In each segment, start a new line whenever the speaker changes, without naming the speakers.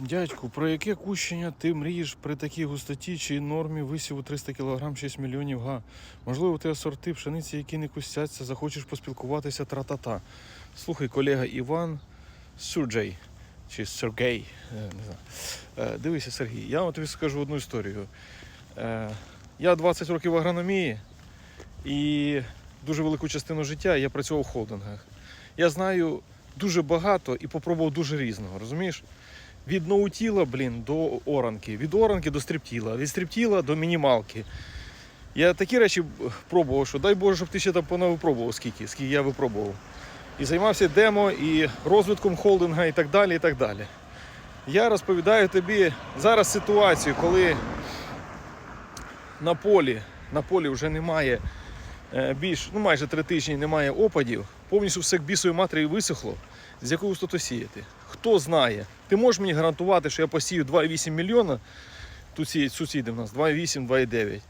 Дядьку, про яке кущення ти мрієш при такій густоті чи нормі висіву 300 кг 6 мільйонів га? Можливо, ти сорти пшениці, які не кустяться, захочеш поспілкуватися тра-та-та. Слухай, колега Іван Сурджей чи Сергей. е, Не знаю. Е, Дивися, Сергій, я вам тобі скажу одну історію. Е, Я 20 років в агрономії і дуже велику частину життя я працював в холдингах. Я знаю дуже багато і попробував дуже різного, розумієш? Від ноутіла, блін, до оранки, від оранки до стріптіла, від стріптіла до мінімалки. Я такі речі пробував, що дай Боже, щоб ти ще там понавипробував скільки, скільки я випробував. І займався демо, і розвитком холдинга, і так далі. і так далі. Я розповідаю тобі зараз ситуацію, коли на полі, на полі вже немає е, більш, ну майже три тижні немає опадів, повністю все к бісовій матері висохло. З якою густоту сіяти? Хто знає? Ти можеш мені гарантувати, що я посію 2,8 мільйона, тут сіють сусіди в нас 2,8, 2,9.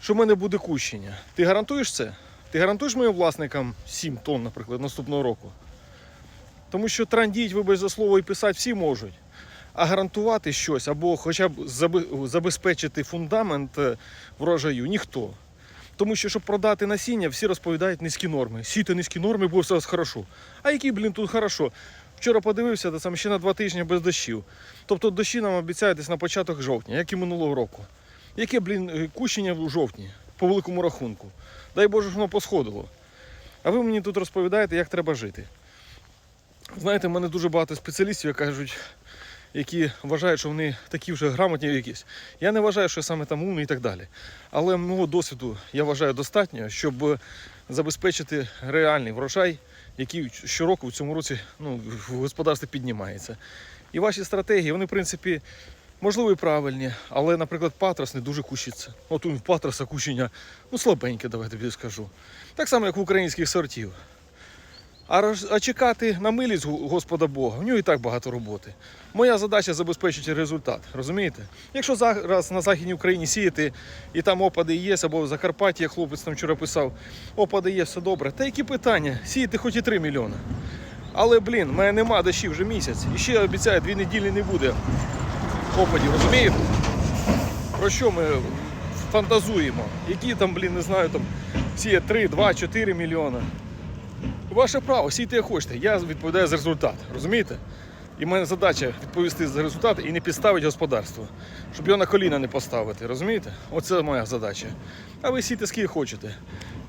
Що в мене буде кущення? Ти гарантуєш це? Ти гарантуєш моїм власникам 7 тонн, наприклад, наступного року? Тому що трандіть, вибач за слово, і писати всі можуть. А гарантувати щось або хоча б забезпечити фундамент е, врожаю ніхто. Тому що, щоб продати насіння, всі розповідають низькі норми. Сійте низькі норми, бо все хорошо. А які, блін, тут хорошо? Вчора подивився, та сам ще на два тижні без дощів. Тобто дощі нам обіцяють десь на початок жовтня, як і минулого року. Яке, блін, е, кущення в жовтні, по великому рахунку. Дай Боже, воно посходило. А ви мені тут розповідаєте, як треба жити. Знаєте, в мене дуже багато спеціалістів, які кажуть, які вважають, що вони такі вже грамотні якісь. Я не вважаю, що я саме там умний і так далі. Але мого досвіду я вважаю достатньо, щоб забезпечити реальний врожай, який щороку в цьому році ну, в господарстві піднімається. І ваші стратегії, вони, в принципі, можливо, і правильні, але, наприклад, патрас не дуже кущиться. От у патраса кущення ну, слабеньке, давайте скажу. Так само, як в українських сортів. А, а чекати на милість Господа Бога, в нього і так багато роботи. Моя задача забезпечити результат, розумієте? Якщо зараз на Західній Україні сіяти і там опади є, або в Закарпатті, як хлопець там вчора писав, опади є, все добре. Та які питання? Сіяти хоч і 3 мільйони. Але, блін, в мене нема дощів вже місяць. І ще обіцяю, дві неділі не буде опадів, розумієте? Про що ми фантазуємо? Які там, блін, не знаю, там сіє 3, 2, 4 мільйони. Ваше право, сійте як хочете. Я відповідаю за результат. Розумієте? І в мене задача відповісти за результат і не підставити господарство, щоб його на коліна не поставити. Розумієте? Оце моя задача. А ви сійте скільки хочете.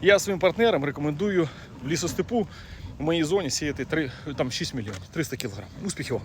Я своїм партнерам рекомендую в лісостепу в моїй зоні сіяти 3, там 6 мільйонів, 300 кілограм. Успіхів вам!